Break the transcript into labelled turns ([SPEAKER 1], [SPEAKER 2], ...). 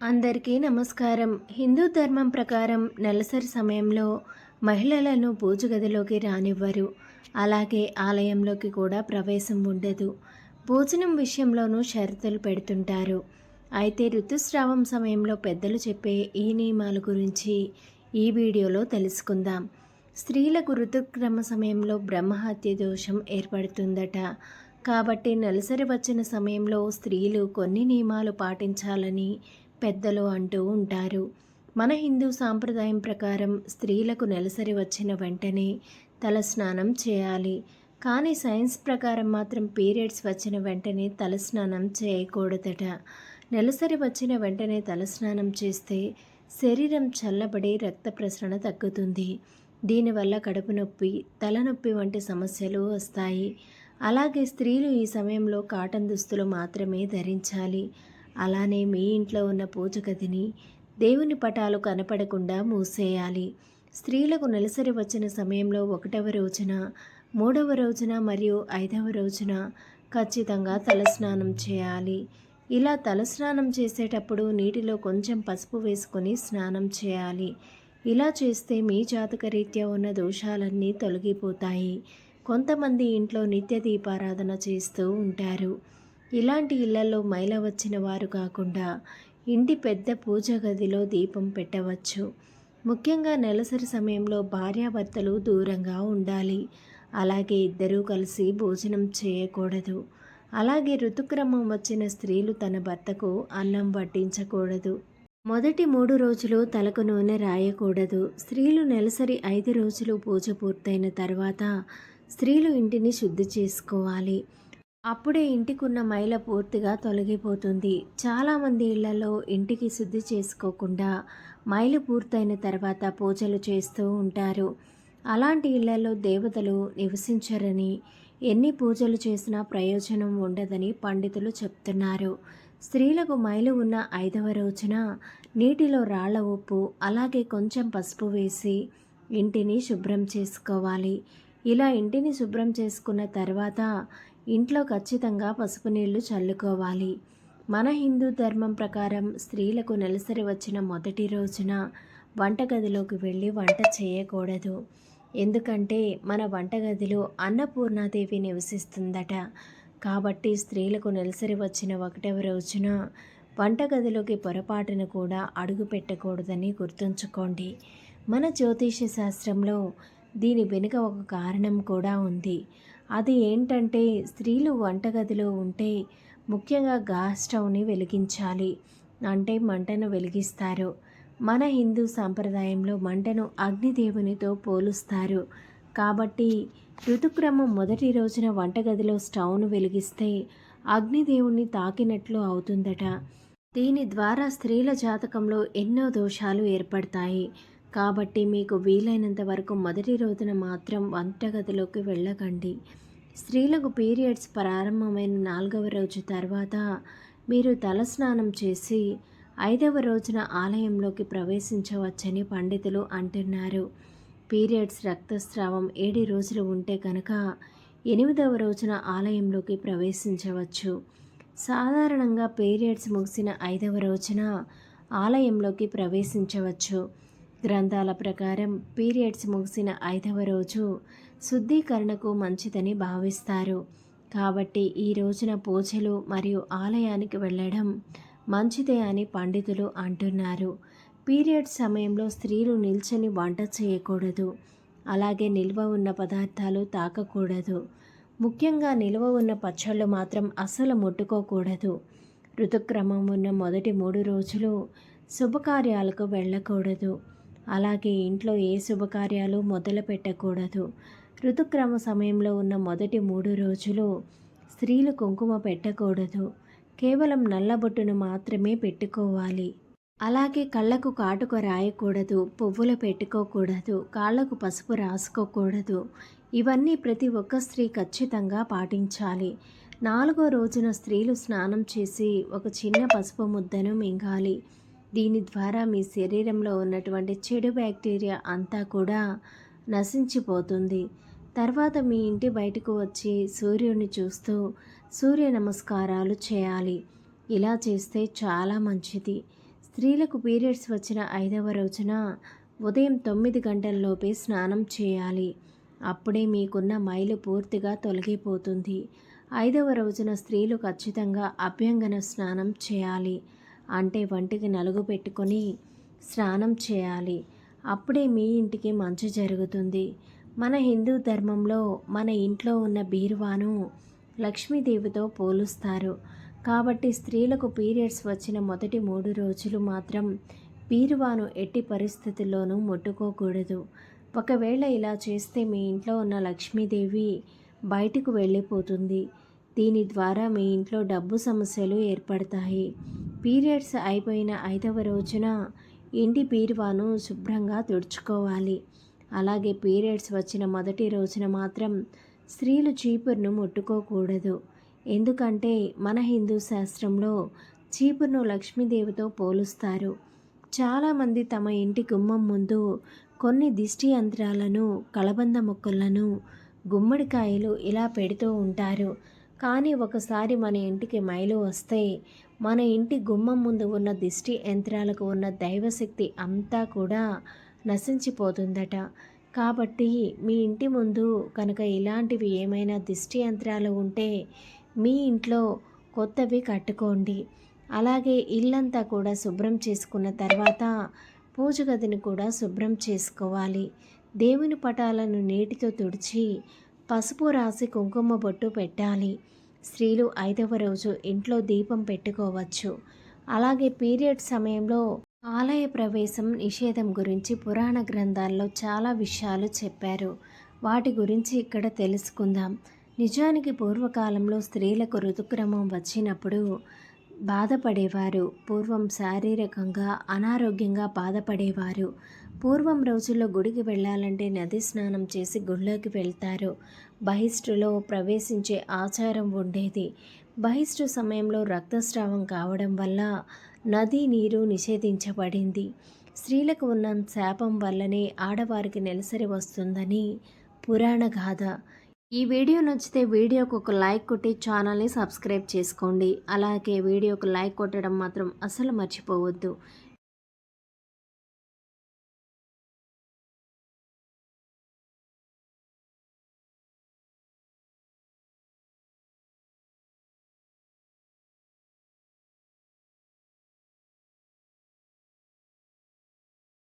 [SPEAKER 1] అందరికీ నమస్కారం. హిందూ ధర్మం ప్రకారం నెలసరి సమయంలో మహిళలను పూజ గదిలోకి రానివ్వరు. అలాగే ఆలయంలోకి కూడా ప్రవేశం ఉండదు. భోజనం విషయంలోనూ షరతులు పెడుతుంటారు. అయితే ఋతుస్రావం సమయంలో పెద్దలు చెప్పే ఈ నియమాల గురించి ఈ వీడియోలో తెలుసుకుందాం. స్త్రీలకు ఋతుక్రమ సమయంలో బ్రహ్మహత్య దోషం ఏర్పడుతుందట. కాబట్టి నెలసరి వచ్చిన సమయంలో స్త్రీలు కొన్ని నియమాలు పాటించాలని పెద్దలు అంటూ ఉంటారు. మన హిందూ సాంప్రదాయం ప్రకారం స్త్రీలకు నెలసరి వచ్చిన వెంటనే తలస్నానం చేయాలి. కానీ సైన్స్ ప్రకారం మాత్రం పీరియడ్స్ వచ్చిన వెంటనే తలస్నానం చేయకూడదట. నెలసరి వచ్చిన వెంటనే తలస్నానం చేస్తే శరీరం చల్లబడి రక్త ప్రసరణ తగ్గుతుంది. దీనివల్ల కడుపు నొప్పి తలనొప్పి వంటి సమస్యలు వస్తాయి. అలాగే స్త్రీలు ఈ సమయంలో కాటన్ దుస్తులు మాత్రమే ధరించాలి. అలానే మీ ఇంట్లో ఉన్న పూజ గదిని దేవుని పటాలు కనపడకుండా మూసేయాలి. స్త్రీలకు నెలసరి వచ్చిన సమయంలో ఒకటవ రోజున మూడవ రోజున మరియు ఐదవ రోజున ఖచ్చితంగా తలస్నానం చేయాలి. ఇలా తలస్నానం చేసేటప్పుడు నీటిలో కొంచెం పసుపు వేసుకొని స్నానం చేయాలి. ఇలా చేస్తే మీ జాతకరీత్యా ఉన్న దోషాలన్నీ తొలగిపోతాయి. కొంతమంది ఇంట్లో నిత్య దీపారాధన చేస్తూ ఉంటారు. ఇలాంటి ఇళ్ళలో మైల వచ్చిన వారు కాకుండా ఇంటి పెద్ద పూజ గదిలో దీపం పెట్టవచ్చు. ముఖ్యంగా నెలసరి సమయంలో భార్యాభర్తలు దూరంగా ఉండాలి. అలాగే ఇద్దరూ కలిసి భోజనం చేయకూడదు. అలాగే ఋతుక్రమం వచ్చిన స్త్రీలు తన భర్తకు అన్నం వడ్డించకూడదు. మొదటి మూడు రోజులు తలకు నూనె రాయకూడదు. స్త్రీలు నెలసరి ఐదు రోజులు పూజ పూర్తయిన తర్వాత స్త్రీలు ఇంటిని శుద్ధి చేసుకోవాలి. అప్పుడే ఇంటికున్న మైల పూర్తిగా తొలగిపోతుంది. చాలామంది ఇళ్ళలో ఇంటికి శుద్ధి చేసుకోకుండా మైలు పూర్తయిన తర్వాత పూజలు చేస్తూ ఉంటారు. అలాంటి ఇళ్ళలో దేవతలు నివసించరని ఎన్ని పూజలు చేసినా ప్రయోజనం ఉండదని పండితులు చెప్తున్నారు. స్త్రీలకు మైలు ఉన్న ఐదవ రోజున నీటిలో రాళ్ళ ఉప్పు అలాగే కొంచెం పసుపు వేసి ఇంటిని శుభ్రం చేసుకోవాలి. ఇలా ఇంటిని శుభ్రం చేసుకున్న తర్వాత ఇంట్లో ఖచ్చితంగా పసుపు నీళ్ళు చల్లుకోవాలి. మన హిందూ ధర్మం ప్రకారం స్త్రీలకు నెలసరి వచ్చిన మొదటి రోజున వంటగదిలోకి వెళ్ళి వంట చేయకూడదు. ఎందుకంటే మన వంటగదిలో అన్నపూర్ణాదేవి నివసిస్తుందట. కాబట్టి స్త్రీలకు నెలసరి వచ్చిన ఒకటవ రోజున వంటగదిలోకి పొరపాటును కూడా అడుగు పెట్టకూడదని గుర్తుంచుకోండి. మన జ్యోతిష శాస్త్రంలో దీని వెనుక ఒక కారణం కూడా ఉంది. అది ఏంటంటే స్త్రీలు వంటగదిలో ఉంటే ముఖ్యంగా గ్యాస్ స్టవ్ని వెలిగించాలి. అంటే మంటను వెలిగిస్తారు. మన హిందూ సాంప్రదాయంలో మంటను అగ్నిదేవునితో పోలుస్తారు. కాబట్టి ఋతుక్రమం మొదటి రోజున వంటగదిలో స్టవ్ను వెలిగిస్తే అగ్నిదేవుణ్ణి తాకినట్లు అవుతుందట. దీని ద్వారా స్త్రీల జాతకంలో ఎన్నో దోషాలు ఏర్పడతాయి. కాబట్టి మీకు వీలైనంత వరకు మొదటి రోజున మాత్రం వంటగదిలోకి వెళ్ళకండి. స్త్రీలకు పీరియడ్స్ ప్రారంభమైన నాలుగవ రోజు తర్వాత మీరు తలస్నానం చేసి ఐదవ రోజున ఆలయంలోకి ప్రవేశించవచ్చని పండితులు అంటున్నారు. పీరియడ్స్ రక్తస్రావం ఏడు రోజులు ఉంటే కనుక ఎనిమిదవ రోజున ఆలయంలోకి ప్రవేశించవచ్చు. సాధారణంగా పీరియడ్స్ ముగిసిన ఐదవ రోజున ఆలయంలోకి ప్రవేశించవచ్చు. గ్రంథాల ప్రకారం పీరియడ్స్ ముగిసిన ఐదవ రోజు శుద్ధీకరణకు మంచిదని భావిస్తారు. కాబట్టి ఈ రోజున పూజలు మరియు ఆలయానికి వెళ్ళడం మంచిదే అని పండితులు అంటున్నారు. పీరియడ్ సమయంలో స్త్రీలు నిల్చని వంట చేయకూడదు. అలాగే నిల్వ ఉన్న పదార్థాలు తాకకూడదు. ముఖ్యంగా నిల్వ ఉన్న పచ్చళ్ళు మాత్రం అస్సలు ముట్టుకోకూడదు. ఋతుక్రమం ఉన్న మొదటి మూడు రోజులు శుభకార్యాలకు వెళ్ళకూడదు. అలాగే ఇంట్లో ఏ శుభకార్యాలు మొదలు పెట్టకూడదు. ఋతుక్రమ సమయంలో ఉన్న మొదటి మూడు రోజులు స్త్రీలు కుంకుమ పెట్టకూడదు. కేవలం నల్లబొట్టును మాత్రమే పెట్టుకోవాలి. అలాగే కళ్ళకు కాటుక రాయకూడదు పువ్వులు పెట్టుకోకూడదు కాళ్ళకు పసుపు రాసుకోకూడదు. ఇవన్నీ ప్రతి ఒక్క స్త్రీ ఖచ్చితంగా పాటించాలి. నాలుగో రోజున స్త్రీలు స్నానం చేసి ఒక చిన్న పసుపు ముద్దను మింగాలి. దీని ద్వారా మీ శరీరంలో ఉన్నటువంటి చెడు బ్యాక్టీరియా అంతా కూడా నశించిపోతుంది. తర్వాత మీ ఇంటి బయటకు వచ్చి సూర్యుని చూస్తూ సూర్య నమస్కారాలు చేయాలి. ఇలా చేస్తే చాలా మంచిది. స్త్రీలకు పీరియడ్స్ వచ్చిన ఐదవ రోజున ఉదయం తొమ్మిది గంటల్లోపే స్నానం చేయాలి. అప్పుడే మీకున్న మైలు పూర్తిగా తొలగిపోతుంది. ఐదవ రోజున స్త్రీలు ఖచ్చితంగా అభ్యంగన స్నానం చేయాలి. అంటే వంటికి నలుగు పెట్టుకొని స్నానం చేయాలి. అప్పుడే మీ ఇంటికి మంచి జరుగుతుంది. మన హిందూ ధర్మంలో మన ఇంట్లో ఉన్న బీరువాను లక్ష్మీదేవితో పోలుస్తారు. కాబట్టి స్త్రీలకు పీరియడ్స్ వచ్చిన మొదటి మూడు రోజులు మాత్రం బీరువాను ఎట్టి పరిస్థితుల్లోనూ ముట్టుకోకూడదు. ఒకవేళ ఇలా చేస్తే మీ ఇంట్లో ఉన్న లక్ష్మీదేవి బయటకు వెళ్ళిపోతుంది. దీని ద్వారా మీ ఇంట్లో డబ్బు సమస్యలు ఏర్పడతాయి. పీరియడ్స్ అయిపోయిన ఐదవ రోజున ఇంటి బీరువాను శుభ్రంగా తుడుచుకోవాలి. అలాగే పీరియడ్స్ వచ్చిన మొదటి రోజున మాత్రం స్త్రీలు చీపురును ముట్టుకోకూడదు. ఎందుకంటే మన హిందూ శాస్త్రంలో చీపురును లక్ష్మీదేవితో పోలుస్తారు. చాలామంది తమ ఇంటి గుమ్మం ముందు కొన్ని దిష్టి యంత్రాలను కలబంద మొక్కలను గుమ్మడికాయలు ఇలా పెడుతూ ఉంటారు. కానీ ఒకసారి మన ఇంటికి మైలు వస్తే మన ఇంటి గుమ్మం ముందు ఉన్న దిష్టి యంత్రాలకు ఉన్న దైవశక్తి అంతా కూడా నశించిపోతుందట. కాబట్టి మీ ఇంటి ముందు కనుక ఇలాంటివి ఏమైనా దిష్టి యంత్రాలు ఉంటే మీ ఇంట్లో కొత్తవి కట్టుకోండి. అలాగే ఇల్లంతా కూడా శుభ్రం చేసుకున్న తర్వాత పూజ గదిని కూడా శుభ్రం చేసుకోవాలి. దేవుని పటాలను నీటితో తుడిచి పసుపు రాసి కుంకుమ బొట్టు పెట్టాలి. స్త్రీలు ఐదవ రోజు ఇంట్లో దీపం పెట్టుకోవచ్చు. అలాగే పీరియడ్ సమయంలో ఆలయ ప్రవేశం నిషేధం గురించి పురాణ గ్రంథాల్లో చాలా విషయాలు చెప్పారు. వాటి గురించి ఇక్కడ తెలుసుకుందాం. నిజానికి పూర్వకాలంలో స్త్రీలకు ఋతుక్రమం వచ్చినప్పుడు బాధపడేవారు. పూర్వం శారీరకంగా అనారోగ్యంగా బాధపడేవారు. పూర్వం రోజుల్లో గుడికి వెళ్ళాలంటే నది స్నానం చేసి గుళ్ళోకి వెళ్తారు. బహిష్టులో ప్రవేశించే ఆచారం ఉండేది. బహిష్టు సమయంలో రక్తస్రావం కావడం వల్ల నది నీరు నిషేధించబడింది. స్త్రీలకు ఉన్న శాపం వల్లనే ఆడవారికి నెలసరి వస్తుందని పురాణ గాథ. ఈ వీడియో నచ్చితే వీడియోకు ఒక లైక్ కొట్టి ఛానల్ని సబ్స్క్రైబ్ చేసుకోండి. అలాగే వీడియోకి లైక్ కొట్టడం మాత్రం అసలు మర్చిపోవద్దు.